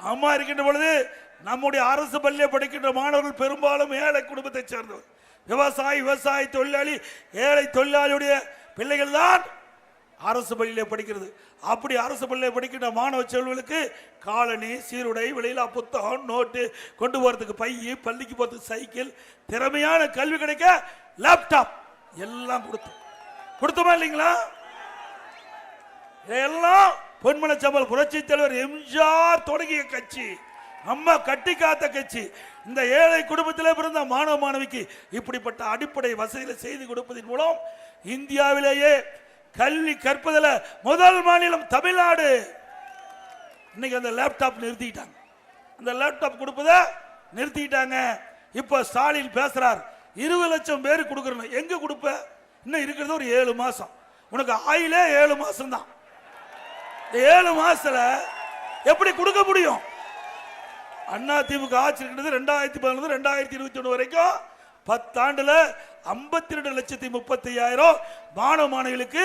அம்மா இருக்கின்ற பொழுது நம்முடைய அரசு பள்ளியை படிக்கின்ற மாணவர்கள் பெரும்பாலும் ஏழை குடும்பத்தை சேர்ந்தவர். விவசாயி விவசாய தொழிலாளி ஏழை தொழிலாளியுடைய பிள்ளைகள் தான் அரசு பள்ளியிலே படிக்கிறது. அப்படி அரசு பள்ளியில் படிக்கின்ற மாணவ செல்வங்களுக்கு காலனி சீருடை விலையிலா புத்தகம் நோட்டு கொண்டு போகிறதுக்கு பை பள்ளிக்கு போகிறதுக்கு சைக்கிள் திறமையான கல்வி கிடைக்க லேப்டாப் எல்லாம் கொடுத்தோம். கொடுத்தோமா இல்லைங்களா? இதெல்லாம் பொன்மன சம்பல் புரட்சி தலைவர் எம்ஜிஆர் தொடங்கிய கட்சி. நம்ம கட்டி காத்த கட்சி. இந்த ஏழை குடும்பத்திலே பிறந்த மாணவ மாணவிக்கு இப்படிப்பட்ட அடிப்படை வசதிகளை செய்து கொடுப்பதன் மூலம் இந்தியாவிலேயே கல்வி கற்பதில் முதல் மாநிலம் தமிழ்நாடு. இன்னைக்கு அந்த லேப்டாப் நிறுத்திட்டாங்க. அந்த லேப்டாப் கொடுப்பத நிறுத்திட்டாங்க. இப்போ ஸ்டாலின் பேசுறார் இருபது லட்சம் பேர் கொடுக்கறணும் எங்க கொடுப்ப? இன்னும் இருக்கிறது ஒரு ஏழு மாசம். உனக்கு ஆயிலே ஏழு மாசம் தான் ஏழு மாசத்துல எப்படி கொடுக்க முடியும்? அண்ணா திமுக ஆட்சி இருக்கிறது ரெண்டாயிரத்தி பதினொன்று ரெண்டாயிரத்தி இருபத்தி ஒன்று வரைக்கும் பத்தாண்டுல ஐம்பத்தி ரெண்டு லட்சத்தி முப்பத்தி ஐயாயிரம் மாணவ மாணவிகளுக்கு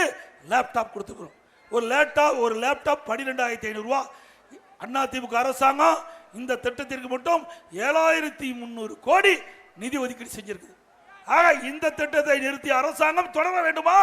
லேப்டாப் கொடுத்துக்கிறோம் ஒரு லேப்டாப் ஒரு லேப்டாப் பன்னிரெண்டாயிரத்தி ஐநூறுரூவா அண்ணா திமுக அரசாங்கம் இந்த திட்டத்திற்கு மட்டும் ஏழாயிரத்தி முந்நூறு கோடி நிதி ஒதுக்கீடு செஞ்சிருக்கு ஆக இந்த திட்டத்தை நிறுத்தி அரசாங்கம் தொடர வேண்டுமா?